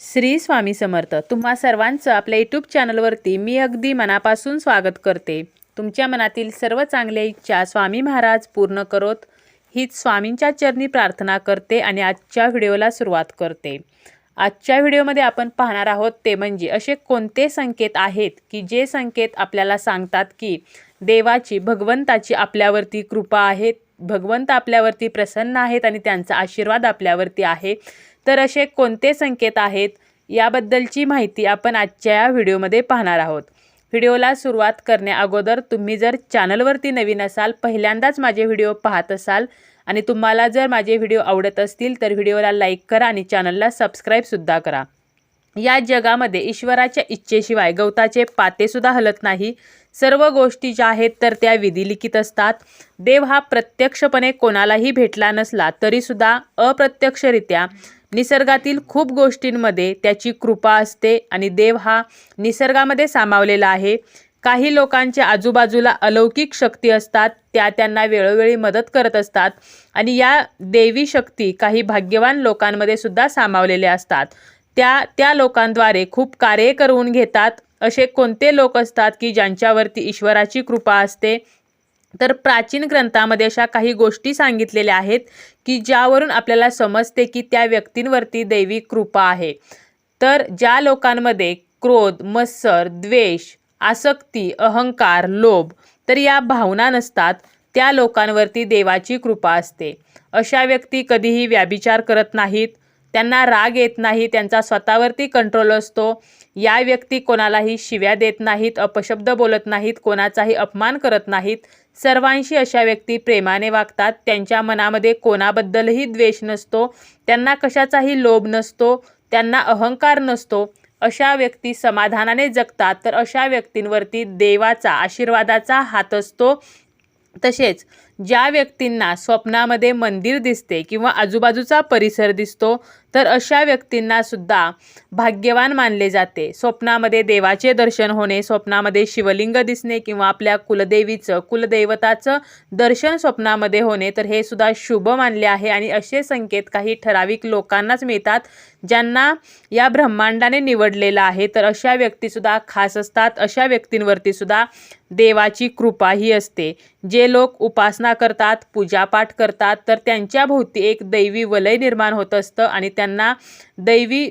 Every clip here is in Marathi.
श्री स्वामी समर्थ तुम्हा सर्वांचं आपल्या यूट्यूब चॅनलवरती मी अगदी मनापासून स्वागत करते. तुमच्या मनातील सर्व चांगल्या इच्छा स्वामी महाराज पूर्ण करोत. हीच स्वामींच्या चरणी प्रार्थना करते आणि आजच्या व्हिडिओला सुरुवात करते. आजच्या व्हिडिओमध्ये आपण पाहणार आहोत ते म्हणजे असे कोणते संकेत आहेत की जे संकेत आपल्याला सांगतात की देवाची भगवंताची आपल्यावरती कृपा आहे भगवंत आपल्यावरती प्रसन्न आहेत आणि त्यांचा आशीर्वाद आपल्यावरती आहे. तर असे कोणते संकेत आहेत? याबद्दलची माहिती आपण आजच्या या व्हिडिओमध्ये पाहणार आहोत. व्हिडिओला सुरुवात करण्या अगोदर तुम्ही जर चॅनलवरती नवीन असाल पहिल्यांदाच माझे व्हिडिओ पाहत असाल आणि तुम्हाला जर माझे व्हिडिओ आवडत असतील तर व्हिडिओला लाईक करा आणि चॅनलला सबस्क्राईबसुद्धा करा. या जगामध्ये ईश्वराच्या इच्छेशिवाय गवताचे पातेसुद्धा हलत नाही. सर्व गोष्टी ज्या आहेत तर त्या विधिलिखित असतात. देव हा प्रत्यक्षपणे कोणालाही भेटला नसला तरीसुद्धा अप्रत्यक्षरित्या निसर्गातील खूप गोष्टींमध्ये त्याची कृपा असते आणि देव हा निसर्गामध्ये सामावलेला आहे. काही लोकांच्या आजूबाजूला अलौकिक शक्ती असतात त्या त्यांना वेळोवेळी मदत करत असतात आणि या देवी शक्ती काही भाग्यवान लोकांमध्ये सुद्धा सामावलेल्या असतात. त्या त्या लोकांद्वारे खूप कार्य करून घेतात असे कोणते लोक असतात की ज्यांच्यावरती ईश्वराची कृपा असते? तर प्राचीन ग्रंथामध्ये अशा काही गोष्टी सांगितलेल्या आहेत की ज्यावरून आपल्याला समजते की त्या व्यक्तींवरती दैवी कृपा आहे. तर ज्या लोकांमध्ये क्रोध मत्सर द्वेष आसक्ती अहंकार लोभ तर या भावना नसतात त्या लोकांवरती देवाची कृपा असते. अशा व्यक्ती कधीही व्याभिचार करत नाहीत. त्यांना राग येत नाही त्यांचा स्वतःवरती कंट्रोल असतो. या व्यक्ती कोणालाही शिव्या देत नाहीत अपशब्द बोलत नाहीत कोणाचाही अपमान करत नाहीत. सर्वांशी अशा व्यक्ती प्रेमाने वागतात. त्यांच्या मनामध्ये कोणाबद्दलही द्वेष नसतो. त्यांना कशाचाही लोभ नसतो. त्यांना अहंकार नसतो. अशा व्यक्ती समाधानाने जगतात. तर अशा व्यक्तींवरती देवाचा आशीर्वादाचा हात असतो. तसेच ज्या व्यक्तींना स्वप्नामध्ये मंदिर दिसते किंवा आजूबाजूचा परिसर दिसतो तर अशा व्यक्तींना सुद्धा भाग्यवान मानले जाते. स्वप्नामध्ये देवाचे दर्शन होणे स्वप्नामध्ये शिवलिंग दिसणे किंवा आपल्या कुलदेवीचं कुलदैवताचं दर्शन स्वप्नामध्ये होणे तर हे सुद्धा शुभ मानले आहे. आणि असे संकेत काही ठराविक लोकांनाच मिळतात ज्यांना या ब्रह्मांडाने निवडलेलं आहे. तर अशा व्यक्तीसुद्धा खास असतात. अशा व्यक्तींवरती सुद्धा देवाची कृपा ही असते. जे लोक उपासना करतात पूजापाठ करतात तर त्यांच्या भोवती एक दैवी वलय निर्माण होत असतं आणि त्यांना दैवी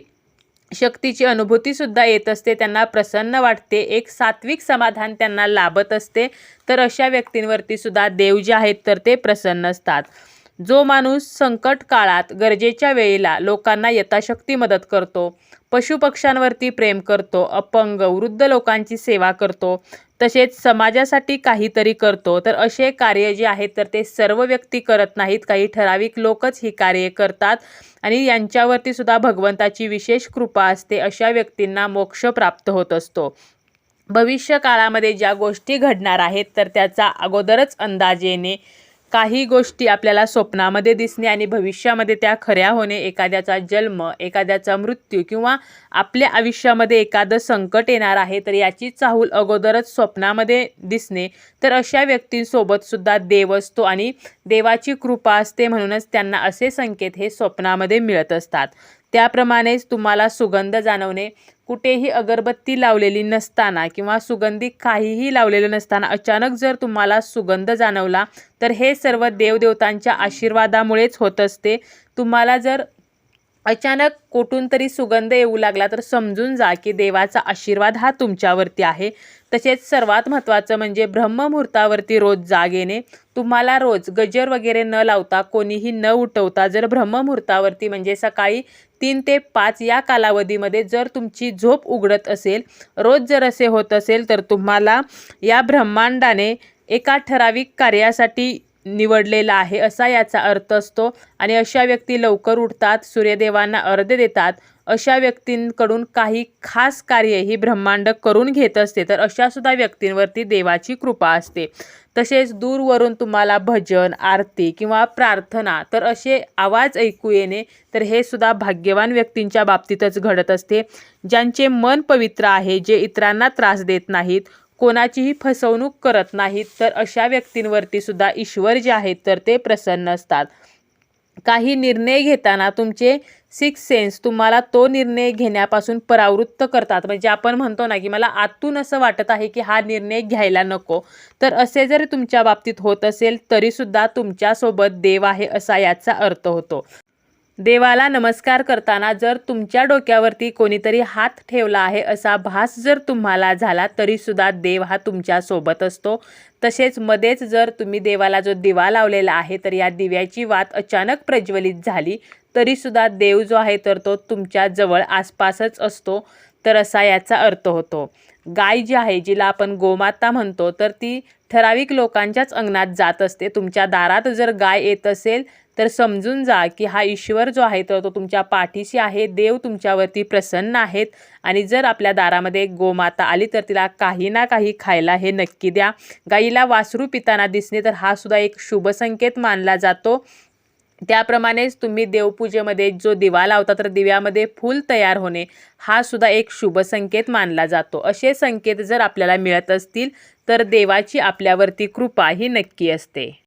शक्तीची अनुभूतीसुद्धा येत असते. त्यांना प्रसन्न वाटते. एक सात्विक समाधान त्यांना लाभत असते. तर अशा व्यक्तींवरती सुद्धा देव जे आहेत तर ते प्रसन्न असतात. जो माणूस संकट काळात गरजेच्या वेळेला लोकांना यथाशक्ती मदत करतो पशुपक्ष्यांवरती प्रेम करतो अपंग वृद्ध लोकांची सेवा करतो तसेच समाजासाठी काहीतरी करतो तर असे कार्य जे आहेत तर ते सर्व व्यक्ती करत नाहीत. काही ठराविक लोकच ही कार्य करतात आणि यांच्यावरती सुद्धा भगवंताची विशेष कृपा असते अशा व्यक्तींना मोक्ष प्राप्त होत असतो. भविष्य काळामध्ये ज्या गोष्टी घडणार आहेत तर त्याचा अगोदरच अंदाज येणे काही गोष्टी आपल्याला स्वप्नामध्ये दिसणे आणि भविष्यामध्ये त्या खऱ्या होणे एखाद्याचा जन्म एखाद्याचा मृत्यू किंवा आपल्या आयुष्यामध्ये एखादं संकट येणार आहे तर याची चाहूल अगोदरच स्वप्नामध्ये दिसणे. तर अशा व्यक्तींसोबतसुद्धा देव असतो आणि देवाची कृपा असते म्हणूनच त्यांना असे संकेत हे स्वप्नामध्ये मिळत असतात. त्याप्रमाणेच तुम्हाला सुगंध जाणवणे कुठेही अगरबत्ती लावलेली नसताना किंवा सुगंधी काहीही लावलेलं नसताना अचानक जर तुम्हाला सुगंध जाणवला तर हे सर्व देवदेवतांच्या आशीर्वादामुळेच होत असते. तुम्हाला जर अचानक कुठून तरी सुगंध येऊ लागला तर समजून जा की देवाचा आशीर्वाद हा तुमच्यावरती आहे. तसेच सर्वात महत्त्वाचं म्हणजे ब्रह्ममुहूर्तावरती रोज जाग येणे. तुम्हाला रोज गजर वगैरे न लावता कोणीही न उठवता जर ब्रह्ममुहूर्तावरती म्हणजे सकाळी तीन ते पाच या कालावधीमध्ये जर तुमची झोप उघडत असेल रोज जर असे होत असेल तर तुम्हाला या ब्रह्मांडाने एका ठराविक कार्यासाठी निवडलेला आहे असा याचा अर्थ असतो. आणि अशा व्यक्ती लवकर उठतात सूर्यदेवांना अर्ध देतात. अशा व्यक्तींकडून काही खास कार्य ही ब्रह्मांड करून घेत असते. तर अशा सुद्धा व्यक्तींवरती देवाची कृपा असते. तसेच दूरवरून तुम्हाला भजन आरती किंवा प्रार्थना तर असे आवाज ऐकू येणे तर हे सुद्धा भाग्यवान व्यक्तींच्या बाबतीतच घडत असते. ज्यांचे मन पवित्र आहे जे इतरांना त्रास देत नाहीत कोणाचीही फसवणूक करत नाहीत तर अशा व्यक्तींवरती सुद्धा ईश्वर जे आहेत तर ते प्रसन्न असतात. काही निर्णय घेताना तुमचे सिक्स सेन्स तुम्हाला तो निर्णय घेण्यापासून परावृत्त करतात. म्हणजे आपण म्हणतो ना की मला आतून असं वाटत आहे की हा निर्णय घ्यायला नको. तर असे जरी तुमच्या बाबतीत होत असेल तरीसुद्धा तुमच्यासोबत देव आहे असा याचा अर्थ होतो. देवाला नमस्कार करताना जर तुमच्या डोक्यावरती कोणीतरी हात ठेवला आहे असा भास जर तुम्हाला झाला तरीसुद्धा देव हा तुमच्यासोबत असतो. तसेच मध्येच जर तुम्ही देवाला जो दिवा लावलेला आहे तर या दिव्याची वात अचानक प्रज्वलित झाली तरीसुद्धा देव जो आहे तर तो तुमच्या जवळ आसपासच असतो. तर असा याचा अर्थ होतो. गाय जी आहे जिला आपण गोमाता म्हणतो तर ती ठराविक लोकांच्याच अंगणात जात असते. तुमच्या दारात जर गाय येत असेल तर समजून जा की हा ईश्वर जो आहे तर तो तुमच्या पाठीशी आहे देव तुमच्यावरती प्रसन्न आहेत आणि जर आपल्या दारामध्ये गोमाता आली तर तिला काही ना काही खायला हे नक्की द्या. गाईला वासरू पिताना दिसणे तर हा सुद्धा एक शुभ संकेत मानला जातो. त्याप्रमाणेच तुम्ही देवपूजेमध्ये जो दिवा लावता तर दिव्यामध्ये फूल तयार होणे हा सुद्धा एक शुभ संकेत मानला जातो. असे संकेत जर आपल्याला मिळत असतील तर देवाची आपल्यावरती कृपा ही नक्की असते.